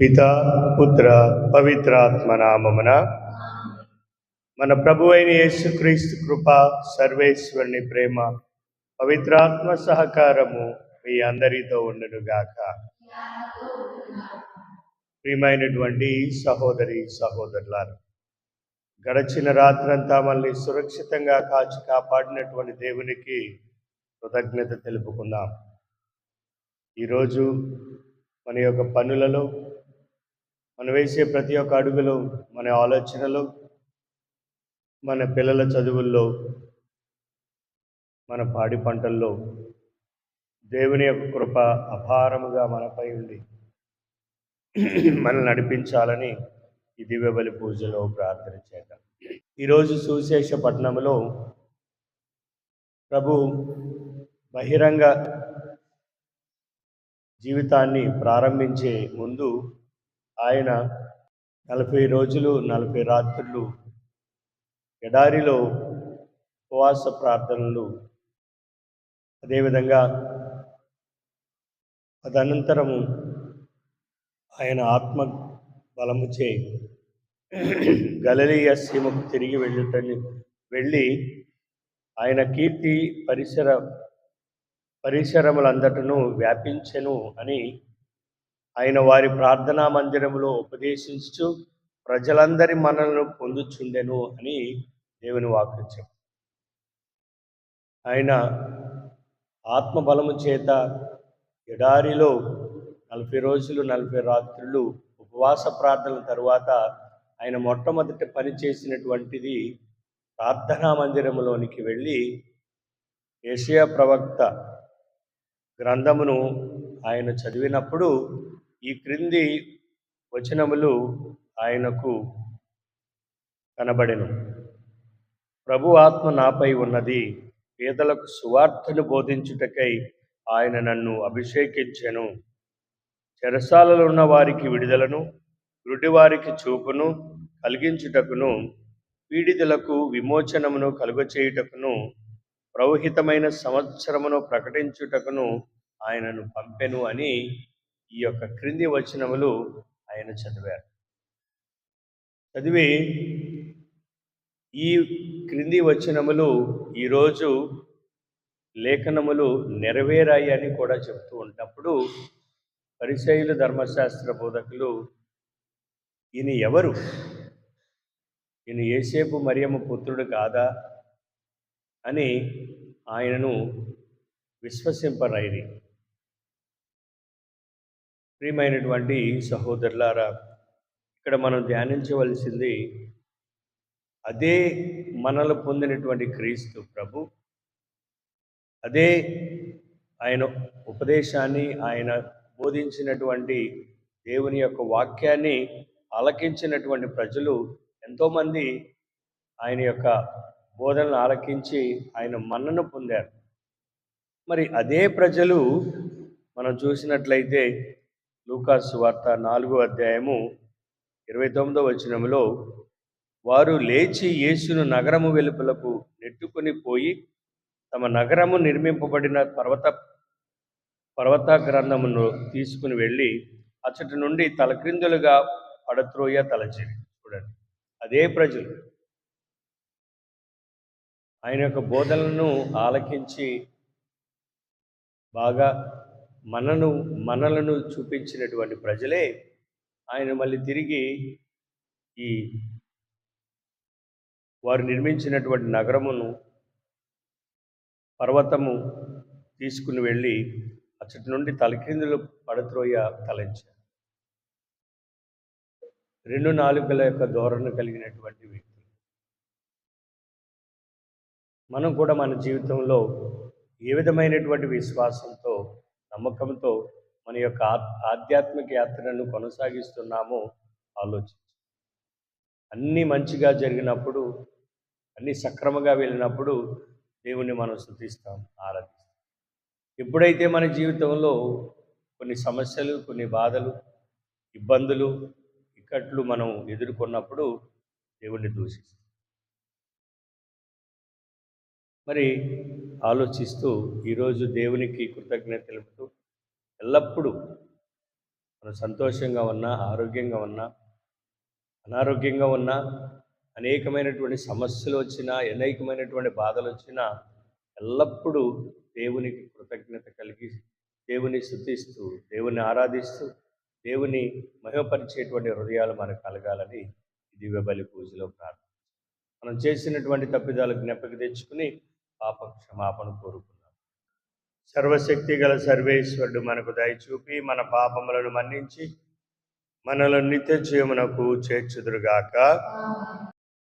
పిత పుత్ర పవిత్రాత్మ నామమున. మన ప్రభు అయిన యేసుక్రీస్తు కృప సర్వేశ్వరుని ప్రేమ పవిత్రాత్మ సహకారము మీ అందరితో ఉండునుగాక. ప్రియమైనటువంటి సహోదరి సహోదరులారు గడచిన రాత్రంతా మళ్ళీ సురక్షితంగా కాచి కాపాడినటువంటి దేవునికి కృతజ్ఞత తెలుపుకుందాం. ఈరోజు మన యొక్క పనులలో మనం వేసే ప్రతి ఒక్క అడుగులో మన ఆలోచనలు మన పిల్లల చదువుల్లో మన పాడి పంటల్లో దేవుని యొక్క కృప అపారముగా మనపై ఉండి మనల్ని నడిపించాలని ఈ దివ్యబలి పూజలో ప్రార్థన చేద్దాం. ఈరోజు సుశేష పట్టణంలో ప్రభు బహిరంగ జీవితాన్ని ప్రారంభించే ముందు ఆయన నలభై రోజులు నలభై రాత్రులు ఎడారిలో ఉపవాస ప్రార్థనలు. అదేవిధంగా తదనంతరము ఆయన ఆత్మ బలముచే గలలీయ సీమకు తిరిగి వెళ్ళుటని వెళ్ళి ఆయన కీర్తి పరిసర పరిసరములందటను వ్యాపించెను అని ఆయన వారి ప్రార్థనా మందిరములో ఉపదేశించు ప్రజలందరి మనలను పొందుచుండెను అని దేవుని వాక్యం ఆయన ఆత్మబలము చేత ఎడారిలో నలభై రోజులు నలభై రాత్రులు ఉపవాస ప్రార్థనల తరువాత ఆయన మొట్టమొదటి పని చేసినటువంటిది ప్రార్థనా మందిరములోనికి వెళ్ళి ఏషియా ప్రవక్త గ్రంథమును ఆయన చదివినప్పుడు ఈ క్రింది వచనములు ఆయనకు కనబడెను. ప్రభు ఆత్మ నాపై ఉన్నది. పేదలకు సువార్తను బోధించుటకై ఆయన నన్ను అభిషేకించెను. చెరసాలలో ఉన్న వారికి విడుదలను గుడ్డివారికి చూపును కలిగించుటకును పీడితులకు విమోచనమును కలుగచేయుటకును ప్రవహితమైన సంవత్సరమును ప్రకటించుటకును ఆయనను పంపెను అని ఈ యొక్క క్రింది వచనములు ఆయన చదివారు. చదివి ఈ క్రింది వచనములు ఈరోజు లేఖనములు నెరవేరాయి అని కూడా చెప్తూ ఉన్నప్పుడు పరిచయులు ధర్మశాస్త్ర బోధకులు ఈయన ఎవరు? ఈయన ఏసేపు మరియమ్మ పుత్రుడు కాదా? అని ఆయనను విశ్వసింపరైరి ప్రియమైనటువంటి సహోదరులారా ఇక్కడ మనం ధ్యానించవలసింది అదే మనలు పొందినటువంటి క్రీస్తు ప్రభు అదే ఆయన ఉపదేశాన్ని ఆయన బోధించినటువంటి దేవుని యొక్క వాక్యాన్ని ఆలకించినటువంటి ప్రజలు ఎంతోమంది ఆయన యొక్క బోధనలు ఆలకించి ఆయన మన్నను పొందారు. మరి అదే ప్రజలు మనం చూసినట్లయితే లూకాసు వార్త నాలుగో అధ్యాయము ఇరవై తొమ్మిదో వచనంలో వారు లేచి యేసును నగరము వెలుపలకు నెట్టుకొని పోయి తమ నగరము నిర్మింపబడిన పర్వత పర్వత గ్రంథమును తీసుకుని వెళ్ళి అచ్చటి నుండి తలక్రిందులుగా పడత్రోయ తలచేరి. చూడండి అదే ప్రజలు. ఆయన యొక్క బోధనలను ఆలకించి బాగా మనను మనలను చూపించినటువంటి ప్రజలే ఆయన మళ్ళీ తిరిగి ఈ వారు నిర్మించినటువంటి నగరమును పర్వతము తీసుకుని వెళ్ళి అచ్చటి నుండి తలకిందులు పడత్రోయ తలంచారు. రెండు నాలుగుల యొక్క ధోరణ కలిగినటువంటి వ్యక్తులు. మనం కూడా మన జీవితంలో ఏ విధమైనటువంటి విశ్వాసంతో నమ్మకంతో మన యొక్క ఆధ్యాత్మిక యాత్రను కొనసాగిస్తున్నామో ఆలోచించు. అన్నీ మంచిగా జరిగినప్పుడు అన్నీ సక్రమంగా వెళ్ళినప్పుడు దేవుణ్ణి మనం శృతిస్తాం ఆరాధిస్తాం. ఎప్పుడైతే మన జీవితంలో కొన్ని సమస్యలు కొన్ని బాధలు ఇబ్బందులు ఇక్కట్లు మనం ఎదుర్కొన్నప్పుడు దేవుణ్ణి దూషిస్తాం. మరి ఆలోచిస్తూ ఈరోజు దేవునికి కృతజ్ఞత తెలుపుతూ ఎల్లప్పుడూ మనం సంతోషంగా ఉన్నా ఆరోగ్యంగా ఉన్నా అనారోగ్యంగా ఉన్నా అనేకమైనటువంటి సమస్యలు వచ్చినా అనేకమైనటువంటి బాధలు వచ్చినా ఎల్లప్పుడూ దేవునికి కృతజ్ఞత కలిగి దేవుని శుద్ధిస్తూ దేవుని ఆరాధిస్తూ దేవుని మహిమపరిచేటువంటి హృదయాలు మనకు కలగాలని ఈ దివ్య బలి పూజలో ప్రార్థన మనం చేసినటువంటి తప్పిదాలు జ్ఞాపక తెచ్చుకుని పాప క్షమాపణ కోరుకున్నాం సర్వశక్తి గల సర్వేశ్వరుడు మనకు దయచూపి మన పాపములను మన్నించి మనలో నిత్య జీవనకు చేర్చుదురుగాక.